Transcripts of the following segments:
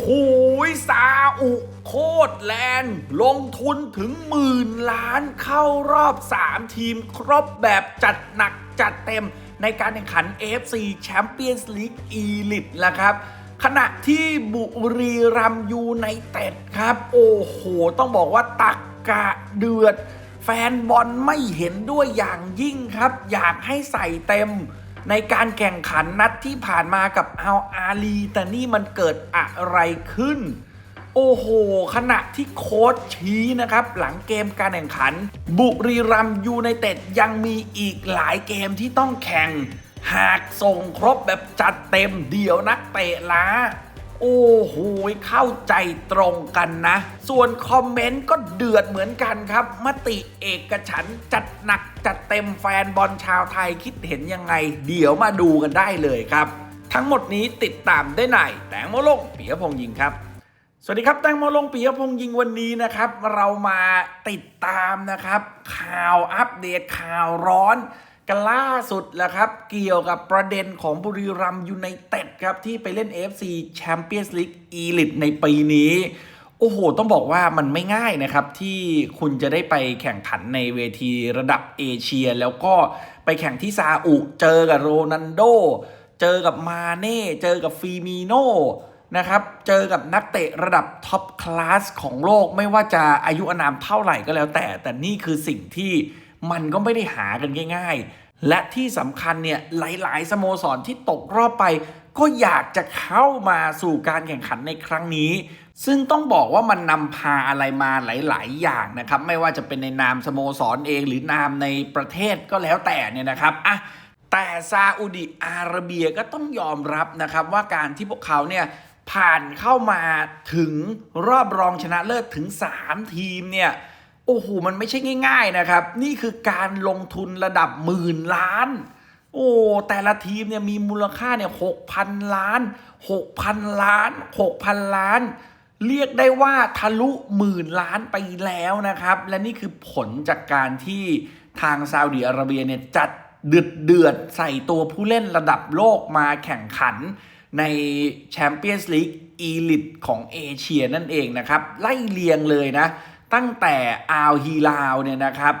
โหซาอุโคตรแลนด์ลงทุนถึงหมื่นล้านเข้ารอบ 3 ทีมครบแบบจัดหนักจัดเต็มในการแข่งขัน AFC Champions League Elite ละครับขณะที่บุรีรัมย์ยูไนเต็ดครับ โอ้โห ต้องบอกว่าตักกะเดือด แฟนบอลไม่เห็นด้วยอย่างยิ่งครับ อยากให้ใส่เต็ม ในการแข่งขันนัดที่ผ่านมากับอัลอาลีแต่นี่มันเกิดอะไรขึ้น โอ้โห ขณะที่โค้ชชี้นะครับ หลังเกมการแข่งขัน บุรีรัมยูไนเต็ดยังมีอีกหลายเกมที่ต้องแข่ง หากส่งครบแบบจัดเต็มเดี๋ยวนักเตะล้า โอ้โหเข้าใจตรงกันนะ ส่วนคอมเมนต์ก็เดือดเหมือนกันครับ มติเอกฉันจัดหนักจัดเต็มแฟนบอลชาวไทยคิดเห็นยังไง เดี๋ยวมาดูกันได้เลยครับ ทั้งหมดนี้ติดตามได้ในแตงโมลงปิยพงษ์ยิงครับสวัสดีครับแตงโมลงปิยพงษ์ยิงวันนี้นะครับ เรามาติดตามนะครับ ข่าวอัปเดตข่าวร้อน กันล่าสุดแหละครับ เกี่ยวกับประเด็นของบุรีรัมยูไนเต็ดครับ ที่ไปเล่น AFC Champions League Elite ในปีนี้ โอ้โห ต้องบอกว่ามันไม่ง่ายนะครับ ที่คุณจะได้ไปแข่งขันในเวทีระดับเอเชีย แล้วก็ไปแข่งที่ซาอุเจอกับโรนันโด เจอกับมาเน่ เจอกับฟีมิโนนะครับ เจอกับนักเตะระดับท็อปคลาสของโลกไม่ว่าจะอายุอานามเท่าไหร่ก็แล้วแต่ แต่นี่คือสิ่งที่ มันก็ไม่ได้หากันง่าย ๆ และที่สำคัญเนี่ยหลาย ๆ สโมสรที่ตกรอบไป ก็อยากจะเข้ามาสู่การแข่งขันในครั้งนี้ ซึ่งต้องบอกว่ามันนำพาอะไรมาหลาย ๆ อย่างนะครับ ไม่ว่าจะเป็นในนามสโมสรเอง หรือนามในประเทศก็แล้วแต่เนี่ยนะครับอะแต่ซาอุดิอาระเบียก็ต้องยอมรับนะครับว่าการที่พวกเขาเนี่ยผ่านเข้ามาถึงรอบรองชนะเลิศถึง 3 ทีมเนี่ย โอ้โหมันไม่ใช่ง่าย ๆนะครับ นี่คือการลงทุนระดับหมื่นล้าน โอ้แต่ละทีมเนี่ยมีมูลค่าเนี่ยหกพันล้าน6,000ล้าน6,000ล้าน เรียกได้ว่าทะลุหมื่นล้านไปแล้วนะครับ และนี่คือผลจากการที่ทางซาอุดิอาระเบียเนี่ยจัดเดือดเดือดๆใส่ตัวผู้เล่นระดับโลกมาแข่งขันในแชมเปี้ยนส์ลีกอีลิตของเอเชียนั่นเองนะครับ ไล่เลียงเลยนะ ตั้งแต่อาวฮีลาวเนี่ยนะครับ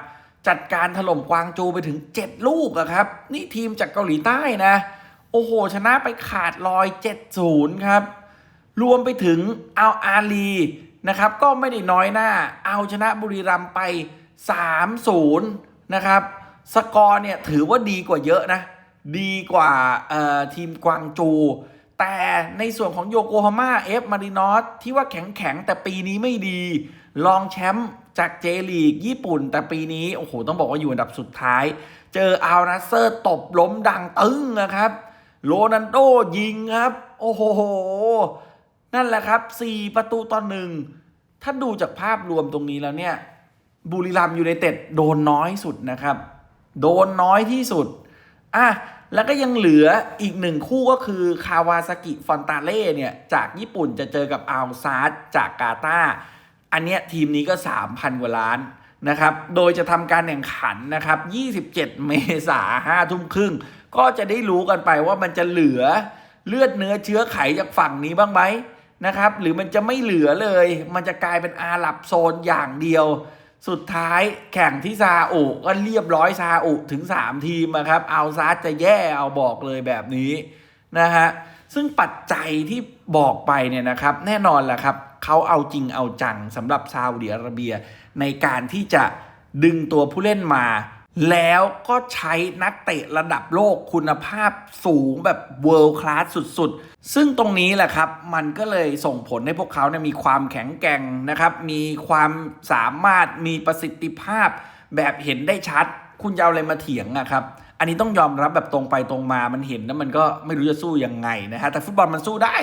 จัดการถล่มกวางโจไปถึง 7 ลูกอะครับ นี่ทีมจากเกาหลีใต้นะ โอ้โห ชนะไปขาดลอย 7-0 ครับ รวมไปถึงอาอาลีนะครับ ก็ไม่ได้น้อยหน้า เอาชนะบุรีรัมย์ไป 3-0 นะครับ สกอร์เนี่ยถือว่าดีกว่าเยอะนะ ดีกว่าทีมกวางโจแต่ในส่วนของโยโกฮาม่าเอฟมารินอสที่ว่าแข็งแข็งแต่ปีนี้ไม่ดี รองแชมป์จากเจลีกญี่ปุ่น แต่ปีนี้โอ้โหต้องบอกว่าอยู่อันดับสุดท้าย เจออัลนัสเซอร์ตบล้มดังตึ้งนะครับ โรนันโดยิงครับ โอ้โห นั่นแหละครับ 4 ประตูต่อหนึ่งถ้าดูจากภาพรวมตรงนี้แล้วเนี่ยบุรีรัมย์ยูไนเต็ดโดนน้อยสุดนะครับ โดนน้อยที่สุดอะแล้วก็ยังเหลืออีกหนึ่งคู่ก็คือคาวาซากิฟอนตาเล่เนี่ย จากญี่ปุ่นจะเจอกับอัลซาร์จากกาตา อันเนี้ยทีมนี้ก็ 3,000 กว่าล้านนะครับ โดยจะทำการแข่งขันนะครับ 27 เมษาห้าทุ่มครึ่ง ก็จะได้รู้กันไปว่ามันจะเหลือเลือดเนื้อเชื้อไขจากฝั่งนี้บ้างไหมนะครับ หรือมันจะไม่เหลือเลย มันจะกลายเป็นอาหรับโซนอย่างเดียว สุดท้ายแข่งที่ซาอุก็เรียบร้อยซาอุถึง 3 ทีมอะครับ เอาซาจะแย่เอาบอกเลยแบบนี้นะฮะ ซึ่งปัจจัยที่บอกไปเนี่ยนะครับ แน่นอนแหละครับ เขาเอาจริงเอาจังสำหรับซาอุดิอาระเบีย ในการที่จะดึงตัวผู้เล่นมา แล้วก็ใช้นักเตะระดับโลกคุณภาพสูงแบบ world class สุดๆ ซึ่งตรงนี้แหละครับ มันก็เลยส่งผลให้พวกเขาเนี่ยมีความแข็งแกร่งนะครับ มีความสามารถมีประสิทธิภาพแบบเห็นได้ชัด คุณจะเอาอะไรมาเถียงอะครับอันนี้ต้องยอมรับแบบตรงไปตรงมามันเห็นแล้วมันก็ไม่รู้จะสู้ยังไงนะฮะแต่ฟุตบอลมันสู้ได้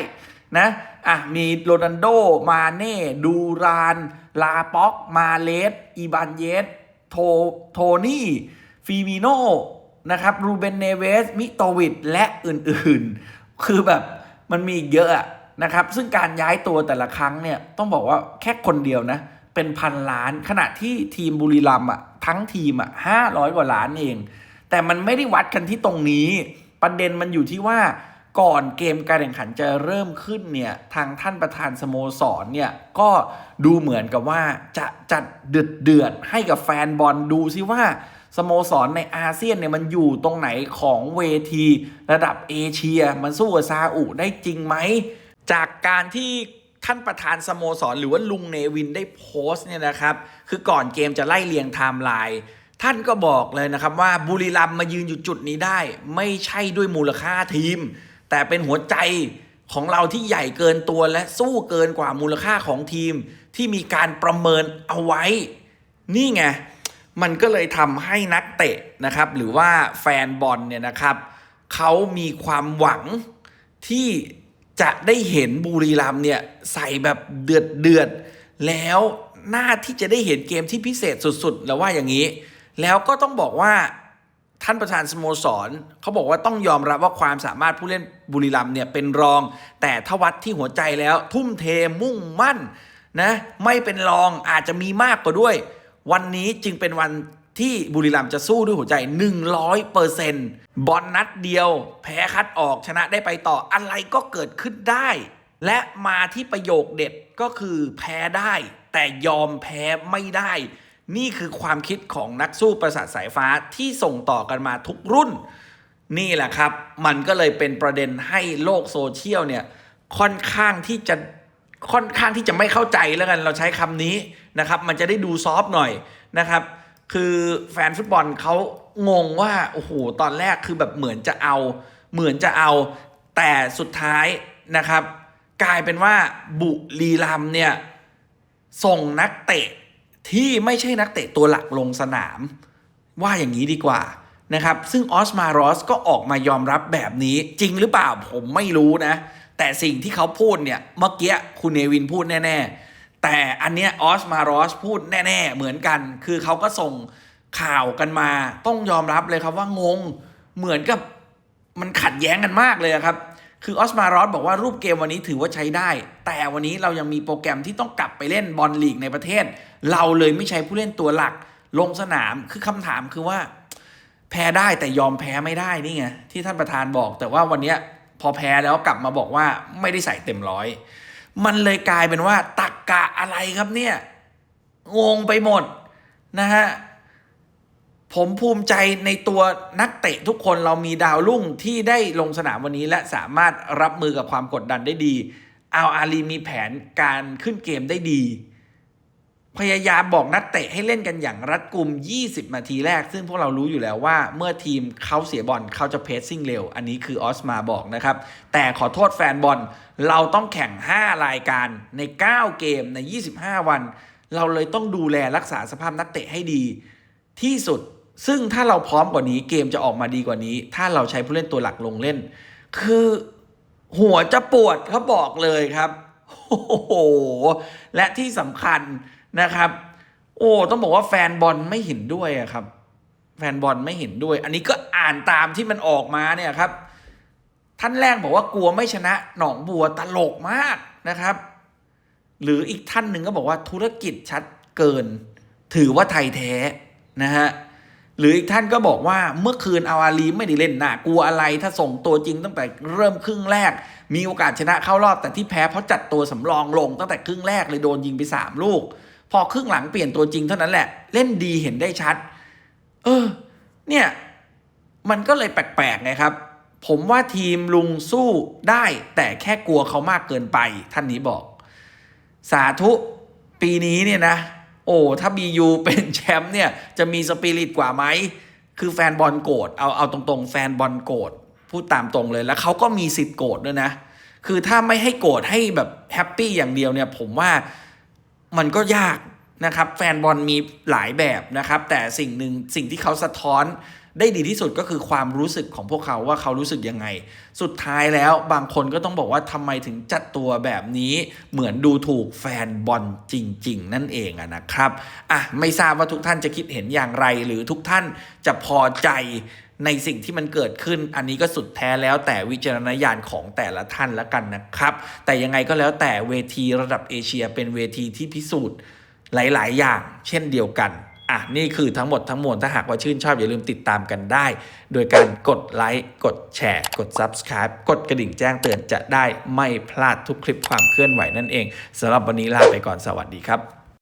นะอะมีโรนันโด มาเน่ ดูราน ลาป็อก มาเลสอีบานเยส โท โทนี่ ฟีมิโนนะครับ รูเบนเนเวส มิโตวิดและอื่นๆ คือแบบมันมีเยอะอะนะครับ ซึ่งการย้ายตัวแต่ละครั้งเนี่ย ต้องบอกว่าแค่คนเดียวนะ เป็นพันล้าน ขณะที่ทีมบุรีรัมย์อะ ทั้งทีมอะห้าร้อยกว่าล้านเอง แต่มันไม่ได้วัดกันที่ตรงนี้ ประเด็นมันอยู่ที่ว่า ก่อนเกมการแข่งขันจะเริ่มขึ้นเนี่ยทางท่านประธานสโมสรเนี่ยก็ดูเหมือนกับว่าจะจัดเดือดเดือดให้กับแฟนบอลดูซิว่าสโมสรในอาเซียนเนี่ยมันอยู่ตรงไหนของเวทีระดับเอเชีย มันสู้กับซาอุได้จริงไหม จากการที่ท่านประธานสโมสรหรือว่าลุงเนวินได้โพสต์เนี่ยนะครับ คือก่อนเกมจะไล่เรียงไทม์ไลน์ท่านก็บอกเลยนะครับว่าบุรีรัมมายืนอยู่จุดนี้ได้ ไม่ใช่ด้วยมูลค่าทีม แต่เป็นหัวใจของเราที่ใหญ่เกินตัวและสู้เกินกว่ามูลค่าของทีมที่มีการประเมินเอาไว้ นี่ไง มันก็เลยทำให้นักเตะนะครับ หรือว่าแฟนบอลเนี่ยนะครับ เขามีความหวังที่จะได้เห็นบุรีรัมเนี่ยใส่แบบเดือดเดือดแล้วน่าที่จะได้เห็นเกมที่พิเศษสุดๆ แล้วว่าอย่างนี้ แล้วก็ต้องบอกว่า ท่านประธานสโมสรเขาบอกว่าต้องยอมรับว่าความสามารถผู้เล่นบุรีรัมเนี่ยเป็นรอง แต่ถ้าวัดที่หัวใจแล้ว ทุ่มเทมุ่งมั่นนะไม่เป็นรองอาจจะมีมากกว่าด้วย วันนี้จึงเป็นวันที่บุรีรัมจะสู้ด้วยหัวใจ 100%บอลนัดเดียว แพ้คัดออกชนะได้ไปต่ออะไรก็เกิดขึ้นได้ และมาที่ประโยคเด็ดก็คือแพ้ได้ แต่ยอมแพ้ไม่ได้ นี่คือความคิดของนักสู้ประสาทสายฟ้าที่ส่งต่อกันมาทุกรุ่น นี่แหละครับ มันก็เลยเป็นประเด็นให้โลกโซเชียลเนี่ยค่อนข้างที่จะค่อนข้างที่จะไม่เข้าใจแล้วกันเราใช้คำนี้นะครับ มันจะได้ดูซอฟหน่อยนะครับ คือแฟนฟุตบอลเขางงว่าโอ้โหตอนแรกคือแบบเหมือนจะเอาเหมือนจะเอาแต่สุดท้ายนะครับ กลายเป็นว่าบุรีรัมเนี่ยส่งนักเตะ ที่ไม่ใช่นักเตะตัวหลักลงสนาม ว่าอย่างนี้ดีกว่านะครับ ซึ่งออสมารอสก็ออกมายอมรับแบบนี้จริงหรือเปล่าผมไม่รู้นะ แต่สิ่งที่เขาพูดเนี่ยเมื่อกี้คุณเนวินพูดแน่ ๆ แต่อันเนี้ยออสมารอสพูดแน่ ๆ เหมือนกัน คือเขาก็ส่งข่าวกันมา ต้องยอมรับเลยครับว่างง เหมือนกับมันขัดแย้งกันมากเลยครับ คือออสมารอสบอกว่ารูปเกมวันนี้ถือว่าใช้ได้ แต่วันนี้เรายังมีโปรแกรมที่ต้องกลับไปเล่นบอลลีกในประเทศ เราเลยไม่ใช้ผู้เล่นตัวหลักลงสนามคือคำถามคือว่า แพ้ได้แต่ยอมแพ้ไม่ได้นี่ไงที่ท่านประธานบอก แต่ว่าวันนี้พอแพ้แล้วกลับมาบอกว่าไม่ได้ใส่เต็มร้อยมันเลยกลายเป็นว่าตักกะอะไรครับเนี่ยงงไปหมดนะฮะ ผมภูมิใจในตัวนักเตะทุกคนเรามีดาวรุ่งที่ได้ลงสนามวันนี้และสามารถรับมือกับความกดดันได้ดีอาอาลีมีแผนการขึ้นเกมได้ดี พยายามบอกนักเตะให้เล่นกันอย่างรัดกุม 20 นาทีแรก ซึ่งพวกเรารู้อยู่แล้วว่าเมื่อทีมเขาเสียบอลเขาจะเพสซิ่งเร็ว อันนี้คือออสมาบอกนะครับ แต่ขอโทษแฟนบอล เราต้องแข่ง 5 รายการใน 9 เกมใน 25 วัน เราเลยต้องดูแลรักษาสภาพนักเตะให้ดี ที่สุด ซึ่งถ้าเราพร้อมกว่านี้เกมจะออกมาดีกว่านี้ ถ้าเราใช้ผู้เล่นตัวหลักลงเล่น คือหัวจะปวดเขาบอกเลยครับโอ้โหและที่สำคัญนะครับ โอ้ต้องบอกว่าแฟนบอลไม่เห็นด้วยครับ แฟนบอลไม่เห็นด้วย อันนี้ก็อ่านตามที่มันออกมาเนี่ยครับ ท่านแรกบอกว่ากลัวไม่ชนะหนองบัวตลกมากนะครับ หรืออีกท่านหนึ่งก็บอกว่าธุรกิจชัดเกิน ถือว่าไทยแท้นะฮะ หรืออีกท่านก็บอกว่าเมื่อคืนอาอาลีไม่ได้เล่นน่ากลัวอะไรถ้าส่งตัวจริงตั้งแต่เริ่มครึ่งแรก มีโอกาสชนะเข้ารอบแต่ที่แพ้เพราะจัดตัวสำรองลงตั้งแต่ครึ่งแรกเลยโดนยิงไปสามลูก พอครึ่งหลังเปลี่ยนตัวจริงเท่านั้นแหละ เล่นดีเห็นได้ชัด เออ เนี่ย มันก็เลยแปลกๆไงครับ ผมว่าทีมลุงสู้ได้ แต่แค่กลัวเขามากเกินไป ท่านนี้บอก สาธุปีนี้เนี่ยนะ โอ้ถ้าบียูเป็นแชมป์เนี่ยจะมีสปิริตกว่าไหมคือแฟนบอลโกรธเอาเอาตรงๆ แฟนบอลโกรธพูดตามตรงเลยแล้วเขาก็มีสิทธิ์โกรธด้วยนะ คือถ้าไม่ให้โกรธให้แบบแฮปปี้อย่างเดียวเนี่ยผมว่ามันก็ยากนะครับ แฟนบอลมีหลายแบบนะครับ แต่สิ่งหนึ่งสิ่งที่เขาสะท้อน ได้ดีที่สุดก็คือความรู้สึกของพวกเขาว่าเขารู้สึกยังไง สุดท้ายแล้วบางคนก็ต้องบอกว่าทำไมถึงจัดตัวแบบนี้เหมือนดูถูกแฟนบอลจริง ๆ นั่นเองอะนะครับอะไม่ทราบว่าทุกท่านจะคิดเห็นอย่างไร หรือทุกท่านจะพอใจในสิ่งที่มันเกิดขึ้นอันนี้ก็สุดแท้แล้วแต่วิจารณญาณของแต่ละท่านละกันนะครับ แต่ยังไงก็แล้วแต่เวทีระดับเอเชียเป็นเวทีที่พิสูจน์หลาย ๆ อย่าง เช่นเดียวกัน อะนี่คือทั้งหมดทั้งมวลถ้าหากว่าชื่นชอบอย่าลืมติดตามกันได้ โดยการกดไลค์กดแชร์กด Subscribe กดกระดิ่งแจ้งเตือนจะได้ไม่พลาดทุกคลิปความเคลื่อนไหวนั่นเองสำหรับวันนี้ลาไปก่อนสวัสดีครับ